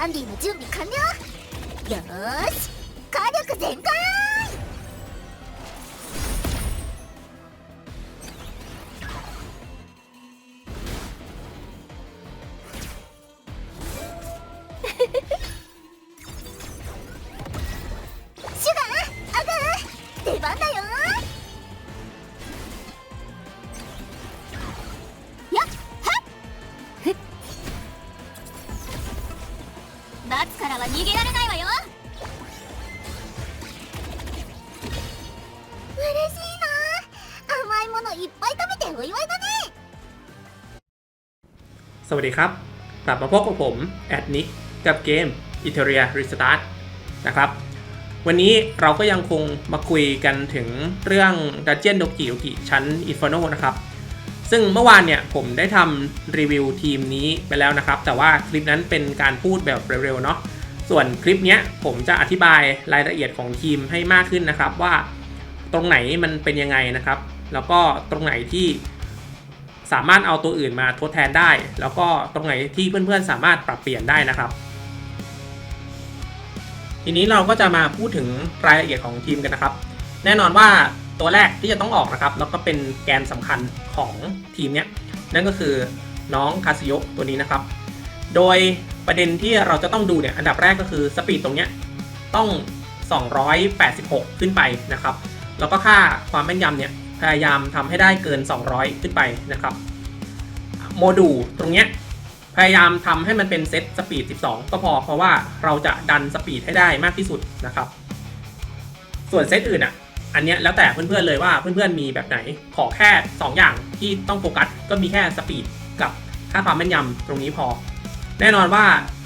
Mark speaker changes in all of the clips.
Speaker 1: アンディの準備完了よーし逃げられないわよ嬉しいな甘いものいっぱい食べてお祝いだね
Speaker 2: สวัสดีครับ กลับมาพบกับผม แอดนิก กับเกม i t e r i a Restart นะครับ วันนี้เราก็ยังคงมาคุยกันถึงเรื่อง Dungeon d o k i d o k i ชั้น Inferno นะครับ ซึ่งเมื่อวานเนี่ยผมได้ทำรีวิวทีมนี้ไปแล้วนะครับ แต่ว่าคลิปนั้นเป็นการพูดแบบเร็วๆเนาะ ส่วนคลิปนี้ผมจะอธิบายรายละเอียดของทีมให้มากขึ้นนะครับ ว่าตรงไหนมันเป็นยังไงนะครับ แล้วก็ตรงไหนที่สามารถเอาตัวอื่นมาทดแทนได้ แล้วก็ตรงไหนที่เพื่อนๆสามารถปรับเปลี่ยนได้นะครับ ทีนี้เราก็จะมาพูดถึงรายละเอียดของทีมกันนะครับ แน่นอนว่าตัวแรกที่จะต้องออกนะครับ แล้วก็เป็นแกนสำคัญของทีมเนี้ยนั่นก็คือน้องคาซิโยตัวนี้นะครับ โดยประเด็นที่เราจะต้องดูเนี่ยอันดับแรกก็คือสปีดตรงเนี้ยต้อง 286 ขึ้นไปนะครับ แล้วก็ค่าความแม่นยำเนี่ยพยายามทำให้ได้เกิน 200 ขึ้นไปนะครับ โมดูลตรงเนี้ยพยายามทำให้มันเป็นเซตสปีด 12 ก็พอเพราะว่าเราจะดันสปีดให้ได้มากที่สุดนะครับ ส่วนเซตอื่นอะอันเนี้ยแล้วแต่เพื่อนๆเลยว่าเพื่อนๆมีแบบไหนขอแค่ 2 อย่างที่ต้องโฟกัสก็มีแค่สปีดกับค่าความแม่นยำตรงนี้พอ แน่นอนว่า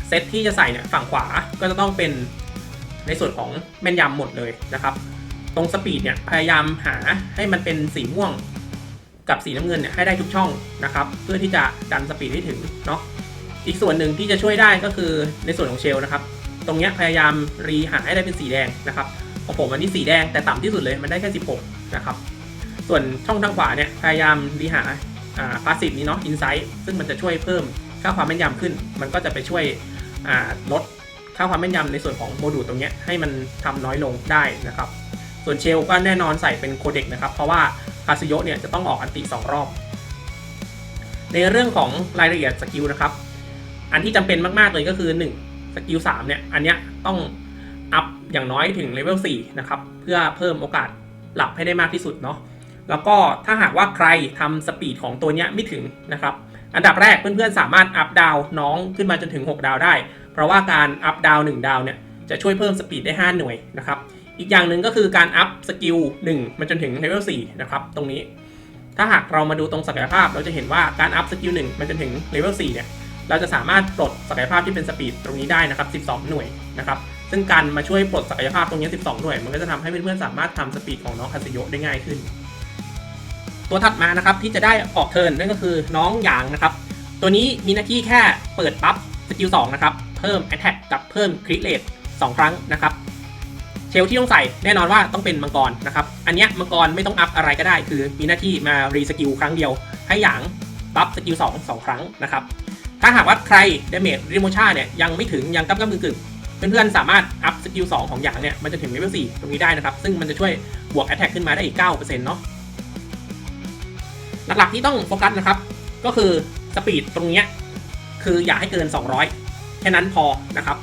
Speaker 2: เซตที่จะใส่เนี่ยฝั่งขวาก็จะต้องเป็นในส่วนของแม่นยำหมดเลยนะครับ ตรงสปีดเนี่ยพยายามหาให้มันเป็นสีม่วงกับสีน้ำเงินเนี่ยให้ได้ทุกช่องนะครับ เพื่อที่จะดันสปีดให้ถึงเนาะอีกส่วนหนึ่งที่จะช่วยได้ก็คือในส่วนของเชลนะครับ ตรงเนี้ยพยายามรีหาให้ได้เป็นสีแดงนะครับของผมอันนี้สีแดงแต่ต่ำที่สุดเลยมันได้แค่ 16 นะครับ ส่วนช่องทางขวาเนี่ยพยายามรีหาอ่าพาสซีฟนี้เนาะอินไซต์ซึ่งมันจะช่วยเพิ่ม ค่าความแม่นยำขึ้น มันก็จะไปช่วยลดค่าความแม่นยำในส่วนของโมดูลตรงนี้ให้มันทำน้อยลงได้นะครับ ส่วนเชลก็แน่นอนใส่เป็นโคเด็กนะครับ เพราะว่าคาซิโยเนี่ยจะต้องออกอันติ 2 รอบ ในเรื่องของรายละเอียดสกิลนะครับ อันที่จำเป็นมาก ๆ เลยก็คือ 1 สกิล3เนี่ย อันเนี้ยต้องอัพอย่างน้อยถึงเลเวล4นะครับ เพื่อเพิ่มโอกาสหลับให้ได้มากที่สุดเนาะ แล้วก็ถ้าหากว่าใครทำสปีดของตัวเนี้ยไม่ถึงนะครับ อันดับแรกเพื่อนๆสามารถอัพดาวน้องขึ้นมาจนถึง 6 ดาวได้ เพราะว่าการอัพดาว1ดาวเนี่ยจะช่วยเพิ่มสปีดได้ 5 หน่วยนะครับ อีกอย่างหนึ่งก็คือการอัพสกิล1มันจนถึงเลเวล4นะครับตรงนี้ ถ้าหากเรามาดูตรงศักยภาพเราจะเห็นว่าการอัพสกิล1มันจนถึงเลเวล4เนี่ยเราจะสามารถปลดศักยภาพที่เป็นสปีดตรงนี้ได้นะครับ 12 หน่วยนะครับ ซึ่งการมาช่วยปลดศักยภาพตรงนี้ 12 หน่วย มันก็จะทำให้เพื่อนๆสามารถทำสปีดของน้องคาซิโยได้ง่ายขึ้น ตัวถัดมานะครับที่จะได้ออกเทิร์นนั่นก็คือน้องหยางนะครับ ตัวนี้มีหน้าที่แค่เปิดปั๊บสกิล2นะครับ เพิ่ม Attack กับเพิ่ม Crit Rate 2ครั้งนะครับ เชลที่ต้องใส่แน่นอนว่าต้องเป็นมังกรนะครับ อันนี้มังกรไม่ต้องอัพอะไรก็ได้ คือมีหน้าที่มารีสกิลครั้งเดียว ให้หยางปั๊บสกิล2 2ครั้งนะครับ ถ้าหากว่าใครดาเมจริโมชาเนี่ยยังไม่ถึงยังกำกำกึ่งกึ่งเพื่อนๆสามารถอัพสกิล2ของหยางเนี่ยมันจะถึงเลเวล4ตรงนี้ได้นะครับ ซึ่งมันจะช่วยบวก Attack ขึ้นมาได้อีก 9%เนาะ หลักๆที่ต้องโฟกัสนะครับ ก็คือสปีดตรงเนี้ยคืออย่าให้เกิน 200 แค่นั้นพอนะครับ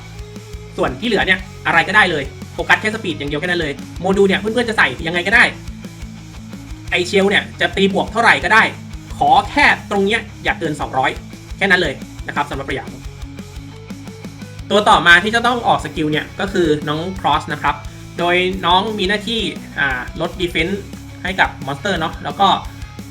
Speaker 2: ส่วนที่เหลือเนี่ยอะไรก็ได้เลยโฟกัสแค่สปีดอย่างเดียวแค่นั้นเลยโมดูลเนี่ยเพื่อนๆจะใส่ยังไงก็ได้ไอเชลเนี่ยจะตีบวกเท่าไหร่ก็ได้ ขอแค่ตรงเนี้ยอย่าเกิน 200 แค่นั้นเลยนะครับสำหรับประหยัดตัวต่อมาที่จะต้องออกสกิลเนี่ยก็คือน้องครอสนะครับ โดยน้องมีหน้าที่ลดดีเฟนซ์ให้กับมอนสเตอร์เนาะแล้วก็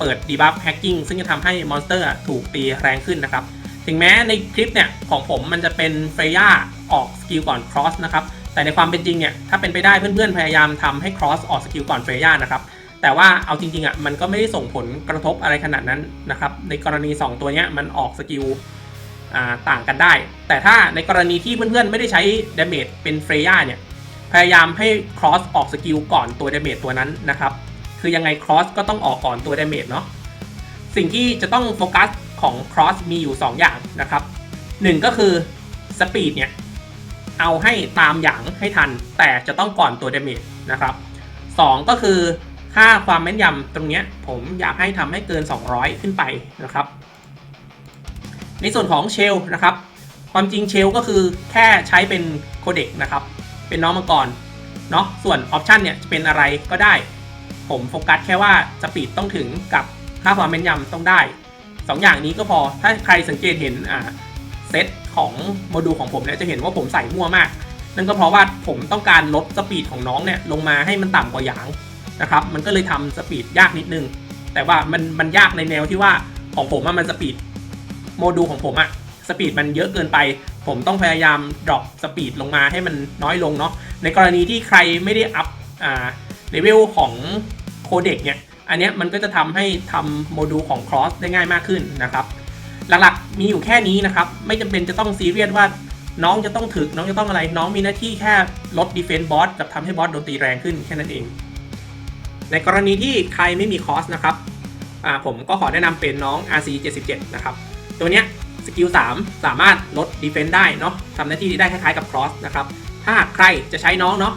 Speaker 2: เปิดดีบัฟแฮกกิ้งซึ่งจะทำให้มอนสเตอร์ถูกตีแรงขึ้นนะครับ ถึงแม้ในคลิปเนี่ยของผมมันจะเป็นเฟย่าออกสกิลก่อนครอสนะครับ แต่ในความเป็นจริงเนี่ยถ้าเป็นไปได้เพื่อนๆ พยายามทำให้ครอสออกสกิลก่อนเฟย่านะครับ แต่ว่าเอาจริงๆอะมันก็ไม่ได้ส่งผลกระทบอะไรขนาดนั้นนะครับ ในกรณี 2 ตัวเนี้ยมันออกสกิลต่างกันได้ แต่ถ้าในกรณีที่เพื่อนๆ ไม่ได้ใช้ดาเมจเป็นเฟย่าเนี่ยพยายามให้ครอสออกสกิลก่อนตัวดาเมจตัวนั้นนะครับ คือยังไงครอสก็ต้องออกก่อนตัวดาเมจเนาะสิ่งที่จะต้องโฟกัสของ cross มีอยู่ 2 อย่างนะครับ1ก็คือสปีดเนี่ยเอาให้ตามหยางให้ทัน แต่จะต้องก่อนตัวเดเมจนะครับสองก็คือค่าความแม่นยำตรงเนี้ยผมอยากให้ทำให้เกิน 200 ขึ้นไปนะครับ ในส่วนของเชลนะครับ ความจริงเชลก็คือแค่ใช้เป็นโคเด็กนะครับ เป็นน้องมังกรเนาะส่วนออปชันเนี่ยจะเป็นอะไรก็ได้ ผมโฟกัสแค่ว่าสปีดต้องถึงกับค่าความแม่นยำต้องได้ 2ออย่างนี้ก็พอถ้าใครสังเกตเห็นอ่าเซตของโมดูลของผมเนี่ยจะเห็นว่าผมใส่มั่วมาก นั่นก็เพราะว่าผมต้องการลดสปีดของน้องเนี่ยลงมาให้มันต่ำกว่าหยางนะครับมันก็เลยทำสปีดยากนิดนึง แต่ว่ามันมันยากในแนวที่ว่าของผมมันสปีดโมดูลของผมอะสปีดมันเยอะเกินไป ผมต้องพยายามดรอปสปีดลงมาให้มันน้อยลงเนาะในกรณีที่ใครไม่ได้อัพอ่าเลเวลของ โคเด็กเนี่ยอันเนี้ยมันก็จะทำให้ทำโมดูลของ Cross ได้ง่ายมากขึ้นนะครับ หลักๆมีอยู่แค่นี้นะครับ ไม่จำเป็นจะต้องซีเรียสว่าน้องจะต้องถึก น้องจะต้องอะไร น้องมีหน้าที่แค่ลด Defense Boss กับทำให้บอสโดนตีแรงขึ้นแค่นั้นเอง ในกรณีที่ใครไม่มีคอสนะครับผมก็ขอแนะนำเป็นน้อง RC 77นะครับ ตัวเนี้ยสกิล3สามารถลด Defense ได้เนาะทำหน้าที่ได้คล้ายๆกับ Cross นะครับ ถ้าหากใครจะใช้น้องเนาะ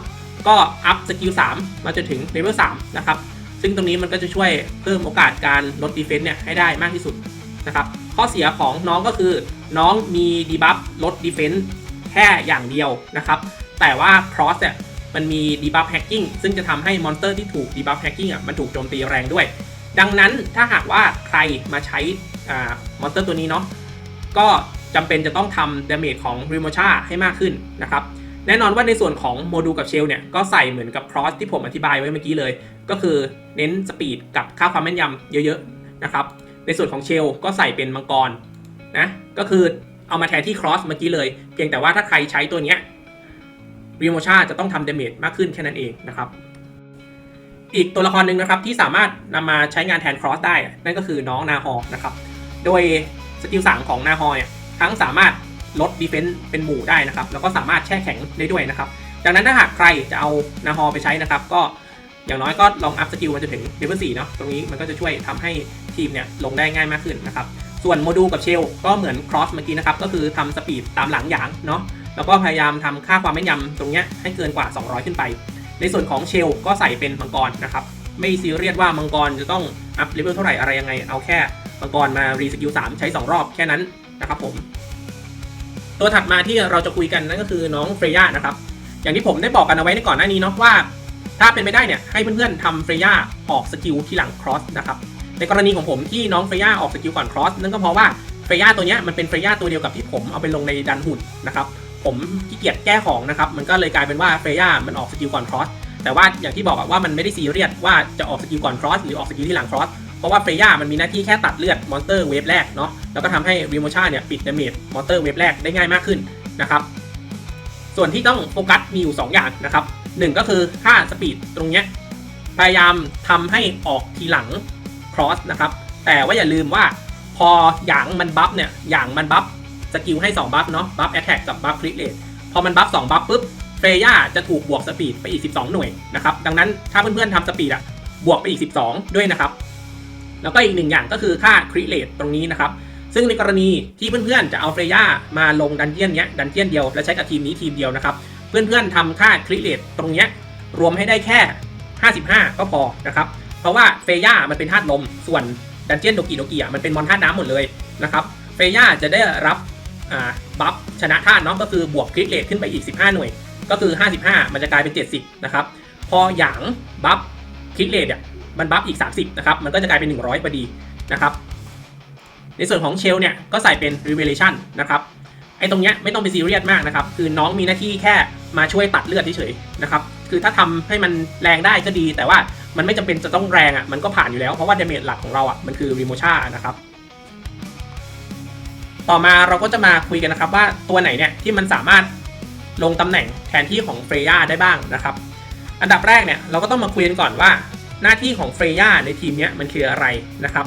Speaker 2: ก็อัพสกิล3มาจนถึงเลเวล3นะครับ ซึ่งตรงนี้มันก็จะช่วยเพิ่มโอกาสการลดดีเฟนต์เนี่ยให้ได้มากที่สุดนะครับข้อเสียของน้องก็คือ น้องมีดีบัฟลดดีเฟนต์แค่อย่างเดียวนะครับ แต่ว่า cross เนี่ยมันมีดีบัฟแฮกกิ้งซึ่งจะทำให้มอนสเตอร์ที่ถูกดีบัฟแฮกกิ้งอะมันถูกโจมตีแรงด้วย ดังนั้นถ้าหากว่าใครมาใช้อ่ามอนสเตอร์ตัวนี้เนาะก็จำเป็นจะต้องทำดาเมจของริโมชาให้มากขึ้นนะครับ แน่นอนว่าในส่วนของโมดูลกับเชลเนี่ยก็ใส่เหมือนกับ cross ที่ผมอธิบายไว้เมื่อกี้เลย ก็คือเน้นสปีดกับค่าความแม่นยำเยอะๆนะครับในส่วนของเชลก็ใส่เป็นมังกรนะก็คือเอามาแทนที่ cross เมื่อกี้เลย เพียงแต่ว่าถ้าใครใช้ตัวเนี้ยรีโมชาจะต้องทำเดเมจมากขึ้นแค่นั้นเองนะครับ อีกตัวละครหนึ่งนะครับที่สามารถนำมาใช้งานแทน cross ได้นั่นก็คือน้องนาฮอนะครับ โดยสกิล3ของนาฮอเนี่ยทั้งสามารถ ลดดีเฟนซ์เป็นหมู่ได้นะครับ แล้วก็สามารถแช่แข็งได้ด้วยนะครับ ดังนั้นถ้าหากใครจะเอานาฮอไปใช้นะครับ ก็อย่างน้อยก็ลองอัพสกิลมาจนถึงเลเวล4เนาะตรงนี้มันก็จะช่วยทำให้ทีมเนี่ยลงได้ง่ายมากขึ้นนะครับ ส่วนโมดูลกับเชลก็เหมือนครอสเมื่อกี้นะครับ ก็คือทำสปีดตามหลังหยางเนาะแล้วก็พยายามทำค่าความแม่นยำตรงเนี้ยให้เกินกว่า 200 ขึ้นไป ในส่วนของเชลก็ใส่เป็นมังกรนะครับ ไม่ซีเรียสว่ามังกรจะต้องอัพเลเวลเท่าไหร่อะไรยังไง เอาแค่มังกรมารีสกิล3ใช้ 2 รอบแค่นั้นนะครับผม ตัวถัดมาที่เราจะคุยกันนั่นก็คือน้องเฟรย่านะครับ อย่างที่ผมได้บอกกันเอาไว้ในก่อนหน้านี้เนาะว่า ถ้าเป็นไปได้เนี่ยให้เพื่อนๆทำเฟรย่าออกสกิลที่หลังครอสนะครับในกรณีของผมที่น้องเฟรย่าออกสกิลก่อนครอสนั่นก็เพราะว่าเฟรย่าตัวเนี้ยมันเป็นเฟรย่าตัวเดียวกับที่ผมเอาไปลงในดันหุ่นนะครับผมขี้เกียจแก้ของนะครับมันก็เลยกลายเป็นว่าเฟรย่ามันออกสกิลก่อนครอสแต่ว่าอย่างที่บอกว่ามันไม่ได้ซีเรียสว่าจะออกสกิลก่อนครอสหรือออกสกิลที่หลังครอส ราะว่าเฟย่ามันมีหน้าที่แค่ตัดเลือดมอนสเตอร์เวฟแรกเนาะแล้วก็ทำให้รีโมชาเนี่ยปิดดาเมจมอนสเตอร์เวฟแรกได้ง่ายมากขึ้นนะครับส่วนที่ต้องโฟกัสมีอยู่ 2 อย่างนะครับหนึ่งก็คือค่าสปีดตรงเนี้ยพยายามทำให้ออกทีหลัง cross นะครับแต่ว่าอย่าลืมว่าพอหยางมันบัฟเนี่ยหยางมันบัฟสกิลให้ 2 บัฟเนาะบัฟแอตแทกกับบัฟคริเลทพอมันบัฟ2บัฟปุ๊บเฟย่าจะถูกบวกสปีดไปอีก 12 หน่วยนะครับดังนั้นถ้าเพื่อนๆทำสปีดอะบวกไปอีก 12 ด้วยนะครับ แล้วก็อีกหนึ่งอย่างก็คือค่าคริเลทตรงนี้นะครับ ซึ่งในกรณีที่เพื่อนๆจะเอาเฟรย่ามาลงดันเจียนเนี้ยดันเจียนเดียวและใช้กับทีมนี้ทีมเดียวนะครับ เพื่อนๆทำค่าคริเลตตรงเนี้ยรวมให้ได้แค่ 55 ก็พอนะครับ เพราะว่าเฟย่ามันเป็นธาตุลม ส่วนดันเจียนโดกิโดกิอะมันเป็นมอนธาตุน้ำหมดเลยนะครับเฟย่าจะได้รับอ่าบัฟชนะธาตุเนาะก็คือบวกคริเลตขึ้นไปอีก 15 หน่วย ก็คือ 55 มันจะกลายเป็น 70 นะครับ พอหยางบัฟคริเลตอะ มันบัฟอีก 30นะครับมันก็จะกลายเป็น 100พอดีนะครับในส่วนของเชลเนี่ยก็ใส่เป็น Revelation นะครับไอ้ตรงเนี้ยไม่ต้องไปซีเรียสมากนะครับคือน้องมีหน้าที่แค่มาช่วยตัดเลือดเฉยๆนะครับคือถ้าทำให้มันแรงได้ก็ดี แต่ว่ามันไม่จำเป็นจะต้องแรงอะมันก็ผ่านอยู่แล้วเพราะว่าเดเมจหลักของเราอะมันคือรีโมชานะครับต่อมาเราก็จะมาคุยกันนะครับว่าตัวไหนเนี่ยที่มันสามารถลงตำแหน่งแทนที่ของเฟรย่าได้บ้างนะครับ อันดับแรกเนี่ยเราก็ต้องมาคุยกันก่อนว่า หน้าที่ของเฟรย่าในทีมเนี้ยมันคืออะไรนะครับ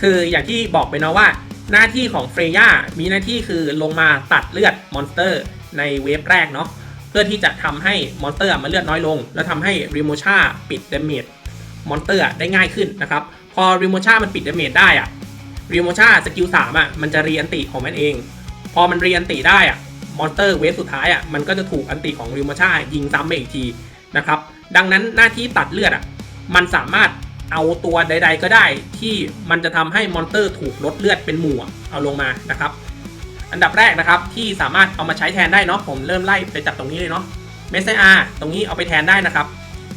Speaker 2: คืออย่างที่บอกไปเนาะว่า หน้าที่ของเฟรย่ามีหน้าที่คือลงมาตัดเลือดมอนสเตอร์ในเวฟแรกเนาะเพื่อที่จะทำให้มอนสเตอร์มันเลือดน้อยลง แล้วทำให้ริโมชาปิดเดเมจมอนสเตอร์ได้ง่ายขึ้นนะครับ พอริโมชามันปิดเดเมจได้อะริโมชาสกิลสามอะมันจะเรียนติของมันเอง พอมันเรียนติได้อะมอนสเตอร์เวฟสุดท้ายอะมันก็จะถูกอันติของริวมชายิงซ้ำไปอีกทีนะครับดังนั้นหน้าที่ตัดเลือดอะ มันสามารถเอาตัวใด ๆ ก็ได้ ที่มันจะทำให้มอนเตอร์ถูกลดเลือดเป็นหมู่เอาลงมานะครับ อันดับแรกนะครับที่สามารถเอามาใช้แทนได้เนาะผมเริ่มไล่ไปจากตรงนี้เลยเนาะเมสไซอาตรงนี้เอาไปแทนได้นะครับ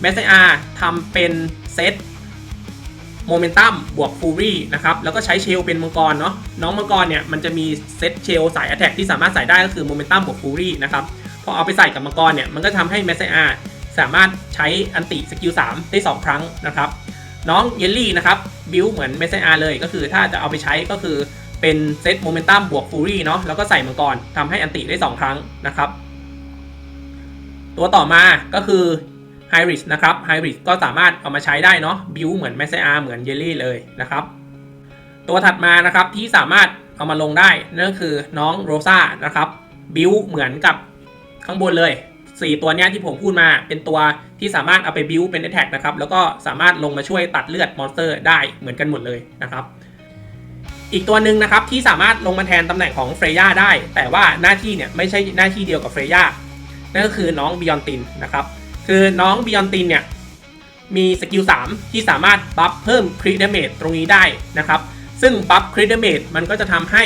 Speaker 2: เมสไซอาทำเป็นเซตโมเมนตัมบวกฟูรี่นะครับแล้วก็ใช้เชลเป็นมังกรเนาะน้องมังกรเนี่ยมันจะมีเซตเชลสายแอ t แทกที่สามารถใส่ได้ก็คือโมเมนตัมบวกฟูรี่นะครับพอเอาไปใส่กับมังกรเนี่ยมันก็ทำให้เมสไซอา สามารถใช้อันติสกิล3ได้ 2 ครั้งนะครับ น้องเยลลี่นะครับบิวเหมือนเมสไซอาเลยก็คือถ้าจะเอาไปใช้ก็คือเป็นเซตโมเมนตัมบวกฟูรี่เนาะแล้วก็ใส่มังกรทำให้อันติได้ 2 ครั้งนะครับ ตัวต่อมาก็คือไฮริสนะครับไฮริสก็สามารถเอามาใช้ได้เนาะบิวเหมือนเมสไซอาเหมือนเยลลี่เลยนะครับ ตัวถัดมานะครับที่สามารถเอามาลงได้นั่นก็คือน้องโรซ่านะครับบิวเหมือนกับข้างบนเลย 4 ตัวเนี้ยที่ผมพูดมาเป็นตัวที่สามารถเอาไปบิวเป็น attack นะครับแล้วก็สามารถลงมาช่วยตัดเลือดมอนสเตอร์ได้เหมือนกันหมดเลยนะครับอีกตัวหนึ่งนะครับที่สามารถลงมาแทนตำแหน่งของเฟรย่าได้ แต่ว่าหน้าที่เนี่ยไม่ใช่หน้าที่เดียวกับเฟรย่านั่นก็คือน้องบิยอนตินนะครับคือน้องบิยอนตินเนี่ยมีสกิล3ที่สามารถบัฟเพิ่มคริดเมจตรงนี้ได้นะครับซึ่งบัฟคริดเมจมันก็จะทำให้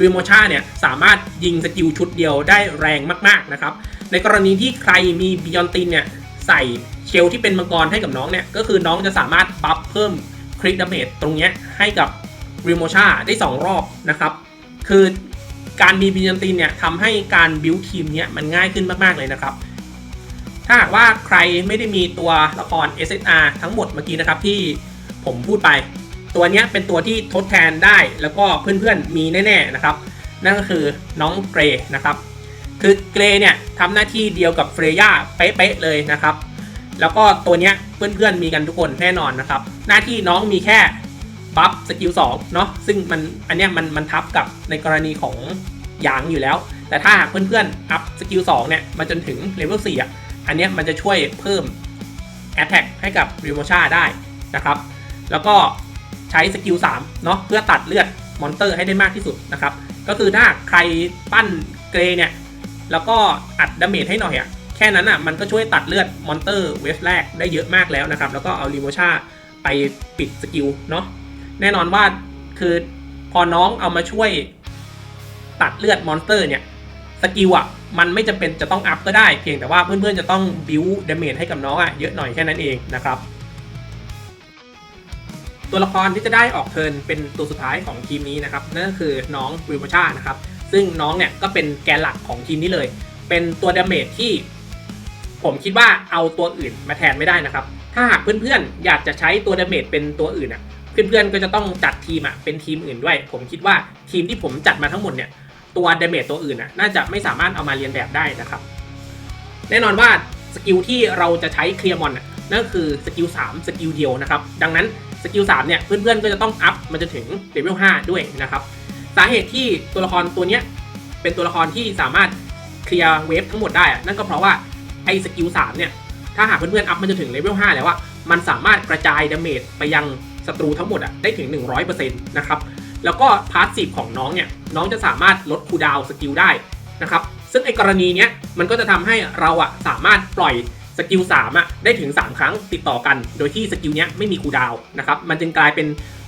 Speaker 2: วิโมชาเนี่ยสามารถยิงสกิลชุดเดียวได้แรงมากๆนะครับ ในกรณีที่ใครมีบิยอนตินเนี่ยใส่เชลที่เป็นมังกรให้กับน้องเนี่ย ก็คือน้องจะสามารถบัฟเพิ่มคริดเมจตรงเนี้ยให้กับวิโมชาได้ 2 รอบนะครับ คือการมีบิยอนตินเนี่ยทำให้การบิวทีมเนี่ยมันง่ายขึ้นมาก ๆ เลยนะครับ ถ้าหากว่าใครไม่ได้มีตัวละคร SSR ทั้งหมดเมื่อกี้นะครับที่ผมพูดไป ตัวเนี้ยเป็นตัวที่ทดแทนได้แล้วก็เพื่อนๆมีแน่ ๆ นะครับ นั่นก็คือน้องเกรนะครับ คือเกรเนี่ยทำหน้าที่เดียวกับเฟรย่าเป๊ะๆเลยนะครับ แล้วก็ตัวเนี้ยเพื่อนๆมีกันทุกคนแน่นอนนะครับ หน้าที่น้องมีแค่บัฟสกิล2เนาะซึ่งมันอันเนี้ยมันมันทับกับในกรณีของหยางอยู่แล้ว แต่ถ้าหากเพื่อนๆอัพสกิล2เนี่ยมาจนถึงเลเวล4อะอันเนี้ยมันจะช่วยเพิ่ม Attack ให้กับริโมชาได้นะครับ แล้วก็ใช้สกิล3เนาะเพื่อตัดเลือดมอนเตอร์ให้ได้มากที่สุดนะครับ ก็คือถ้าใครปั้นเกรเนี่ย แล้วก็อัดดาเมจให้หน่อยอะ่ะแค่นั้นอะ่ะมันก็ช่วยตัดเลือดมอนเตอร์เวฟแรกได้เยอะมากแล้วนะครับ แล้วก็เอาริโมชาไปปิดสกิลเนาะแน่นอนว่าคือพอน้องเอามาช่วยตัดเลือดมอนสเตอร์เนี่ยสกิลอะมันไม่จำเป็นจะต้องอัพก็ได้ เพียงแต่ว่าเพื่อนๆจะต้องบิวดาเมจให้กับน้องอะเยอะหน่อยแค่นั้นเองนะครับ ตัวละครที่จะได้ออกเทิร์นเป็นตัวสุดท้ายของทีมนี้นะครับ นั่นก็คือน้องวิวชานะครับ ซึ่งน้องเนี่ยก็เป็นแกนหลักของทีมนี้เลย เป็นตัวดาเมจที่ ผมคิดว่าเอาตัวอื่นมาแทนไม่ได้นะครับ ถ้าหากเพื่อนๆ อยากจะใช้ตัวดาเมจเป็นตัวอื่นอะ เพื่อนๆก็จะต้องจัดทีมอะเป็นทีมอื่นด้วย ผมคิดว่าทีมที่ผมจัดมาทั้งหมดเนี่ยตัวดาเมจตัวอื่นอะน่าจะไม่สามารถเอามาเรียนแบบได้นะครับ แน่นอนว่าสกิลที่เราจะใช้เคลียร์มอนน่ะนั่นคือสกิล3สกิลเดียวนะครับ ดังนั้นสกิล3เนี่ยเพื่อนๆก็จะต้องอัพมันจะถึงเลเวล5ด้วยนะครับ สาเหตุที่ตัวละครตัวเนี้ยเป็นตัวละครที่สามารถเคลียร์เวฟทั้งหมดได้นั่นก็เพราะว่าไอ้สกิล3เนี่ยถ้าหากเพื่อนๆอัพมันจะถึงเลเวล5แล้วว่ามันสามารถกระจายดาเมจไปยังศัตรูทั้งหมดอะได้ถึง 100%นะครับแล้วก็พาร์ทซีฟของน้องเนี่ยน้องจะสามารถลดคูดาวสกิลได้นะครับซึ่งไอ้กรณีเนี้ยมันก็จะทำให้เราอะสามารถปล่อยสกิล3อะได้ถึง 3 ครั้งติดต่อกัน โดยที่สกิลเนี้ยไม่มีคูดาวนะครับมันจึงกลายเป็น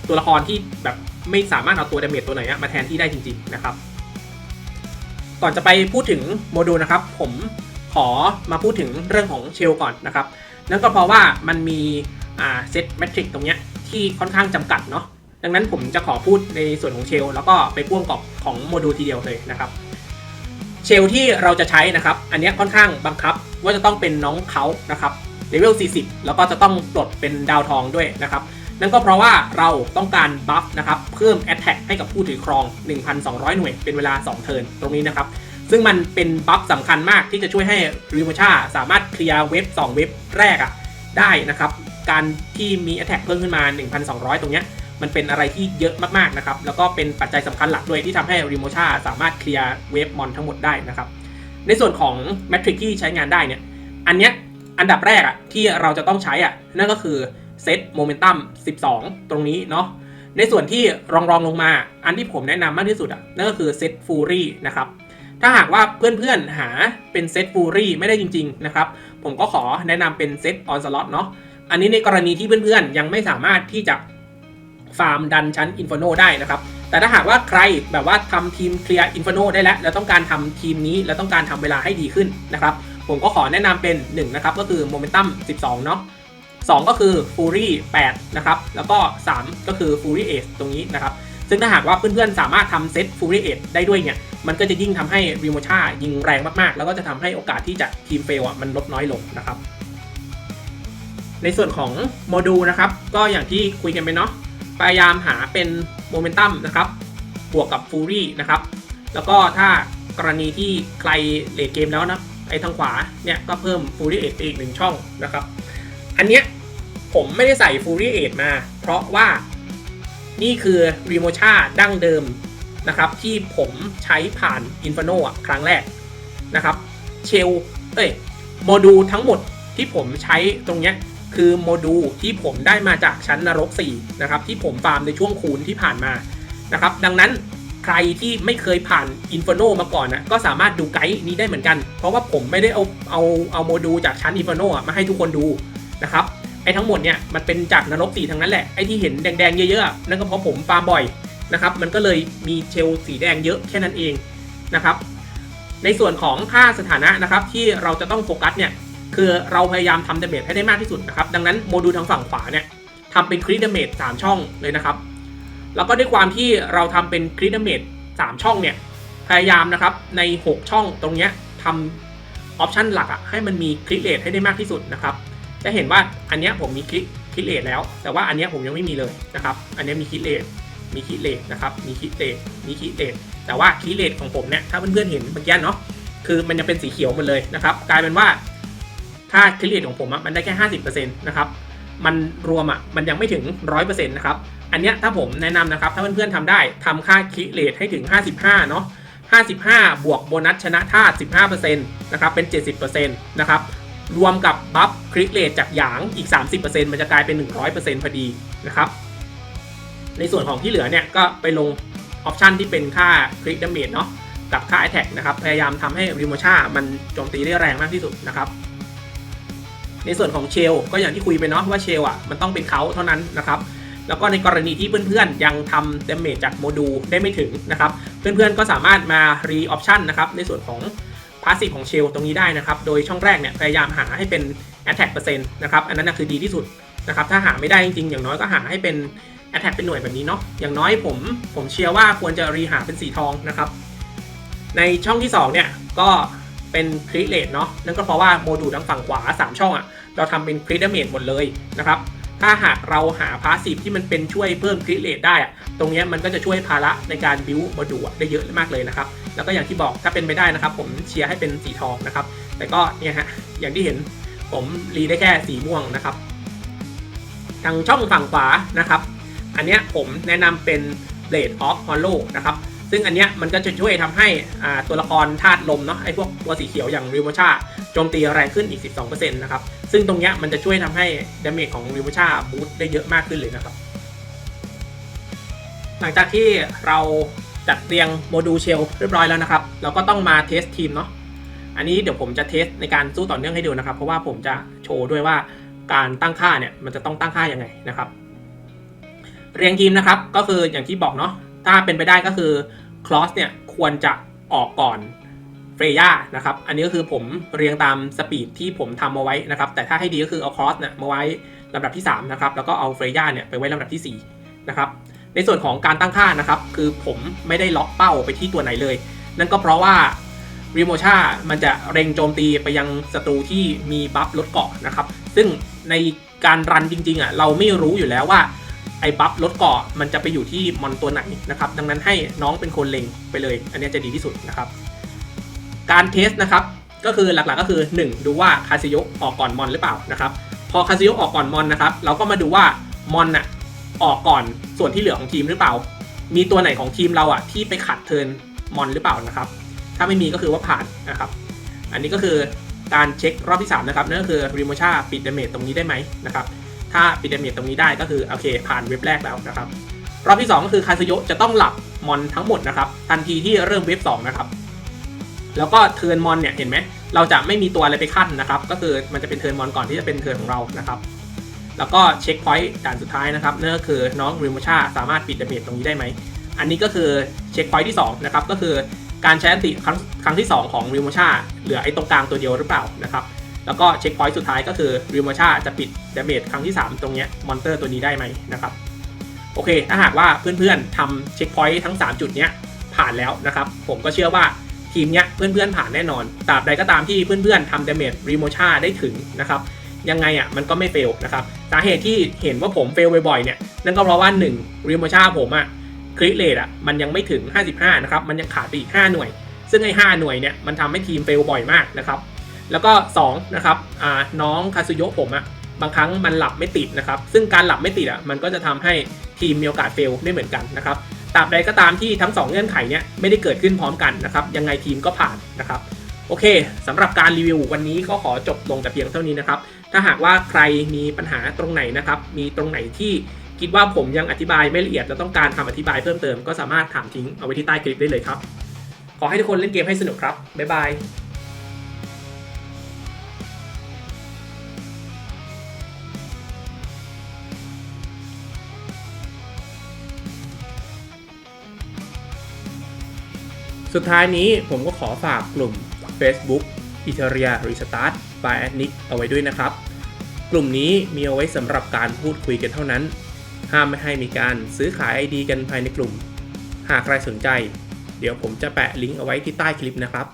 Speaker 2: ตัวละครที่แบบ ไม่สามารถเอาตัวดาเมจตัวไหนมาแทนที่ได้จริงๆนะครับ ก่อนจะไปพูดถึงโมดูลนะครับ ผมขอมาพูดถึงเรื่องของเชลก่อนนะครับนั่นก็เพราะว่ามันมีเซตแมทริกตรงเนี้ยที่ค่อนข้างจำกัดเนาะดังนั้นผมจะขอพูดในส่วนของเชลแล้วก็ไปพ่วงกับของโมดูลทีเดียวเลยนะครับ เชลที่เราจะใช้นะครับ อันนี้ค่อนข้างบังคับว่าจะต้องเป็นน้องเขานะครับเลเวล 40 แล้วก็จะต้องปลดเป็นดาวทองด้วยนะครับ นั่นก็เพราะว่าเราต้องการบัฟนะครับ พิ่ม Attack ให้กับผู้ถือครอง 1,200 หน่วย เป็นเวลา 2 เทิร์นตรงนี้นะครับ ซึ่งมันเป็นบัฟสำคัญมากที่จะช่วยให้ริวชาสามารถเคลียร์เว็บ 2 เว็บแรกอะได้นะครับ การที่มี Attack เพิ่มขึ้นมา 1,200 ตรงเนี้ยมันเป็นอะไรที่เยอะมากๆนะครับ แล้วก็เป็นปัจจัยสำคัญหลักด้วยที่ทำให้ริโมชาสามารถเคลียร์เวฟมอนทั้งหมดได้นะครับ ในส่วนของแมทริกที่ใช้งานได้เนี่ย อันเนี้ยอันดับแรกอะที่เราจะต้องใช้อะนั่นก็คือเซตโมเมนตัม12 ตรงนี้เนาะ ในส่วนที่รองรองลงมา อันที่ผมแนะนำมากที่สุดอะนั่นก็คือเซตฟูรี่นะครับ ถ้าหากว่าเพื่อนๆหาเป็นเซตฟูรี่ไม่ได้จริงๆนะครับ ผมก็ขอแนะนำเป็นเซตออนสล็อตเนาะ อันนี้ในกรณีที่เพื่อนๆ ยังไม่สามารถที่จะฟาร์มดันชั้นอินฟโนได้นะครับ แต่ถ้าหากว่าใครแบบว่าทำทีมเคลียร์อินฟโนได้แล้ว แล้วต้องการทำทีมนี้ แล้วต้องการทำเวลาให้ดีขึ้นนะครับ ผมก็ขอแนะนำเป็น1นะครับ ก็คือโมเมนตัม12 เนาะ 2 ก็คือฟูรี่8นะครับ แล้วก็ 3 ก็คือฟูรี่เอตรงนี้นะครับ ซึ่งถ้าหากว่าเพื่อนๆ สามารถทำเซตฟูรี่เอได้ด้วยเนี่ย มันก็จะยิ่งทำให้รีโมชายิงแรงมากๆ แล้วก็จะทำให้โอกาสที่จะทีมเฟลอะมันลดน้อยลงนะครับ ในส่วนของโมดูลนะครับ ก็อย่างที่คุยกันไปเนาะ พยายามหาเป็นโมเมนตัมนะครับ บวกกับฟูรี่นะครับ แล้วก็ถ้ากรณีที่ใครเลดเกมแล้วนะไอ้ทางขวาเนี่ยก็เพิ่มฟูรี่เอทอีกหนึ่งช่องนะครับ อันเนี้ยผมไม่ได้ใส่ฟูรี่เอทมา เพราะว่านี่คือรีโมชาดั้งเดิมนะครับ ที่ผมใช้ผ่าน Inferno อะครั้งแรกนะครับเชลเอ้ยโมดูลทั้งหมดที่ผมใช้ตรงเนี้ยคือโมดูลที่ผมได้มาจากชั้นนรก 4 นะครับ ที่ผมฟาร์มในช่วงคูณที่ผ่านมานะครับ ดังนั้นใครที่ไม่เคยผ่าน Inferno มาก่อนนะก็สามารถดูไกด์นี้ได้เหมือนกัน เพราะว่าผมไม่ได้เอาเอาเอาโมดูลจากชั้น Inferno อะมาให้ทุกคนดู นะครับไอ้ทั้งหมดเนี่ยมันเป็นจากนรก4ทั้งนั้นแหละไอ้ที่เห็นแดงๆเยอะๆนั่นก็เพราะผมฟาร์มบ่อยนะครับมันก็เลยมีเชลสีแดงเยอะแค่นั้นเองนะครับ ในส่วนของค่าสถานะนะครับที่เราจะต้องโฟกัสเนี่ยคือเราพยายามทำดาเมจให้ได้มากที่สุดนะครับดังนั้นโมดูลทางฝั่งขวาเนี่ยทำเป็นคริดาเมจสามช่องเลยนะครับ แล้วก็ด้วยความที่เราทำเป็นคริดาเมจสามช่องเนี่ยพยายามนะครับใน 6 ช่องตรงเนี้ยทำออปชันหลักอะให้มันมีคริเลทให้ได้มากที่สุดนะครับ จะเห็นว่าอันนี้ผมมีคลิกคลิเลทแล้ว แต่ว่าอันนี้ผมยังไม่มีเลยนะครับ อันนี้มีคลิเลทมีคิเลทนะครับ มีคิเลทมีคิเลทแต่ว่าคิเลทของผมเนี่ยถ้าเพื่อนๆเห็นเมื่อกี้เนาะคือมันจะเป็นสีเขียวหมดเลยนะครับ กลายเป็นว่าถ้าคิเลทของผมอะมันได้แค่ 50%นะครับมันรวมอะมันยังไม่ถึง 100%นะครับอันนี้ถ้าผมแนะนำนะครับ ถ้าเพื่อนๆทำได้ทำค่าคิเลทให้ถึง 55 เนาะ55 บวกโบนัสชนะธา15%นะครับเป็น 70%นะครับ รวมกับบัฟคลิกเลทจากหยางอีก 30%มันจะกลายเป็น 100%พอดีนะครับ ในส่วนของที่เหลือเนี่ยก็ไปลงออปชันที่เป็นค่าคลิกดาเมจเนาะกับค่า Attack นะครับ พยายามทำให้ริโมชามันโจมตีได้แรงมากที่สุดนะครับ ในส่วนของเชลก็อย่างที่คุยไปเนาะว่าเชลอะมันต้องเป็นเขาเท่านั้นนะครับแล้วก็ในกรณีที่เพื่อนๆ ยังทำดาเมจจากโมดูลได้ไม่ถึงนะครับ เพื่อนๆ ก็สามารถมารีออปชันนะครับในส่วนของ พาสซีฟของเชลตรงนี้ได้นะครับ โดยช่องแรกเนี่ยพยายามหาให้เป็น Attack เปอร์เซ็นต์นะครับ อันนั้นคือดีที่สุดนะครับ ถ้าหาไม่ได้จริงๆ อย่างน้อยก็หาให้เป็นแอ t แทกเป็นหน่วยแบบนี้เนาะ อย่างน้อยผมผมเชียร์ว่าควรจะรีหาเป็นสีทองนะครับ ในช่องที่2เนี่ยก็เป็นคริเลตเนาะ นั่นก็เพราะว่าโมดูลทางฝั่งขวา 3 ช่องอะ่ะเราทำเป็นคริเดเมจหมดเลยนะครับ ถ้าหากเราหาพาสซีฟที่มันเป็นช่วยเพิ่มคริเลตได้ตรงนี้มันก็จะช่วยภาระในการบิวโมดูลได้เยอะมากเลยนะครับ แล้วก็อย่างที่บอกถ้าเป็นไปได้นะครับ ผมเชียร์ให้เป็นสีทองนะครับ แต่ก็เนี่ยฮะอย่างที่เห็นผมรีได้แค่สีม่วงนะครับ ทางช่องฝั่งขวานะครับ อันเนี้ยผมแนะนำเป็น Blade of Hollow นะครับซึ่งอันเนี้ยมันก็จะช่วยทำให้ตัวละครธาตุลมเนาะไอ้พวกตัวสีเขียวอย่างริโมชาโจมตีแรงขึ้นอีก 12%นะครับ ซึ่งตรงเนี้ยมันจะช่วยทำให้ดาเมจของริโมชาบูสต์ได้เยอะมากขึ้นเลยนะครับ หลังจากที่เราจัดเรียงโมดูลเชลเรียบร้อยแล้วนะครับ เราก็ต้องมาเทสทีมเนาะอันนี้เดี๋ยวผมจะเทสในการสู้ต่อเนื่องให้ดูนะครับ เพราะว่าผมจะโชว์ด้วยว่าการตั้งค่าเนี่ยมันจะต้องตั้งค่ายังไงนะครับ เรียงทีมนะครับก็คืออย่างที่บอกเนาะถ้าเป็นไปได้ก็คือคลอสเนี่ยควรจะออกก่อน เฟรย่านะครับ อันนี้ก็คือผมเรียงตามสปีดที่ผมทำมาไว้นะครับ แต่ถ้าให้ดีก็คือเอาคอสเนี่ยมาไว้ลำดับที่3นะครับ แล้วก็เอาเฟรย่าเนี่ยไปไว้ลำดับที่4นะครับ ในส่วนของการตั้งค่านะครับ คือผมไม่ได้ล็อกเป้าไปที่ตัวไหนเลย นั่นก็เพราะว่ารีโมชามันจะเร็งโจมตีไปยังศัตรูที่มีบัฟลดเกาะนะครับ ซึ่งในการรันจริงๆอะเราไม่รู้อยู่แล้วว่าไอ้บัฟลดเกาะมันจะไปอยู่ที่มอนตัวไหนนะครับ ดังนั้นให้น้องเป็นคนเล็งไปเลย อันนี้จะดีที่สุดนะครับ การเทสนะครับก็คือหลักๆก็คือ 1 ดูว่าคาซิโยออกก่อนมอนหรือเปล่านะครับพอคาซิโยออกก่อนมอนนะครับเราก็มาดูว่ามอนน่ะออกก่อนส่วนที่เหลือของทีมหรือเปล่า มีตัวไหนของทีมเราอะที่ไปขัดเทิร์นมอนหรือเปล่านะครับ ถ้าไม่มีก็คือว่าผ่านนะครับ อันนี้ก็คือการเช็ครอบที่ 3 นะครับนั่นก็คือริโมชาปิดเดเมจตรงนี้ได้ไหมนะครับถ้าปิดเดเมจตรงนี้ได้ก็คือโอเคผ่านเว็บแรกแล้วนะครับรอบที่ 2 ก็คือคาซโยจะต้องหลับมอนทั้งหมดนะครับทันทีที่เริ่มเว็บ2นะครับ แล้วก็เทิร์นมอนเนี่ยเห็นไหมเราจะไม่มีตัวอะไรไปขั้นนะครับ ก็คือมันจะเป็นเทิร์นมอนก่อนที่จะเป็นเทิร์นของเรานะครับ แล้วก็เช็คพอยต์ด่านสุดท้ายนะครับนั่นก็คือน้องริมชาสามารถปิดดาเมจตรงนี้ได้ไหม อันนี้ก็คือเช็คพอยต์ที่2นะครับก็คือการใช้อันติครั้งครั้งที่ 2 ของริมชาเหลือไอ้ตรงกลางตัวเดียวหรือเปล่านะครับแล้วก็เช็คพอยต์สุดท้ายก็คือริมชาจะปิดดาเมจครั้งที่ 3 ตรงเนี้ยมอนเตอร์ตัวนี้ได้ไหมนะครับโอเค ถ้าหากว่าเพื่อนๆทำเช็คพอยต์ทั้ง 3 จุดเนี้ยผ่านแล้วนะครับ ผมก็เชื่อว่า ทีมเนี้ยเพื่อนๆผ่านแน่นอนตราบใดก็ตามที่เพื่อนๆทำดาเมจริโมชาได้ถึงนะครับยังไงอะมันก็ไม่เฟลนะครับสาเหตุที่เห็นว่าผมเฟลบ่อยๆเนี่ยนั่นก็เพราะว่า1ริโมชาผมอะคริเลตอะมันยังไม่ถึง 55นะครับมันยังขาดไปอีก 5 หน่วย ซึ่งไอ้5หน่วยเนี่ยมันทำให้ทีมเฟลบ่อยมากนะครับแล้วก็2นะครับอ่าน้องคาซุโยะผมอะบางครั้งมันหลับไม่ติดนะครับซึ่งการหลับไม่ติดอะมันก็จะทำให้ทีมมีโอกาสเฟลได้เหมือนกันนะครับ ตราบใดก็ตามที่ทั้ง 2 เงื่อนไขเนี้ยไม่ได้เกิดขึ้นพร้อมกันนะครับ ยังไงทีมก็ผ่านนะครับ โอเคสำหรับการรีวิววันนี้ก็ขอจบลงแต่เพียงเท่านี้นะครับ ถ้าหากว่าใครมีปัญหาตรงไหนนะครับ มีตรงไหนที่คิดว่าผมยังอธิบายไม่ละเอียดและต้องการคำอธิบายเพิ่มเติมก็สามารถถามทิ้งเอาไว้ที่ใต้คลิปได้เลยครับ ขอให้ทุกคนเล่นเกมให้สนุกครับบ๊ายบาย สุดท้ายนี้ผมก็ขอฝากกลุ่ม Facebook i t e r i a Restart by a d n i c เอาไว้ด้วยนะครับ กลุ่มนี้มีเอาไว้สำหรับการพูดคุยกันเท่านั้น ห้ามไม่ให้มีการซื้อขาย ID กันภายในกลุ่ม หากใครสนใจ เดี๋ยวผมจะแปะลิงก์เอาไว้ที่ใต้คลิปนะครับ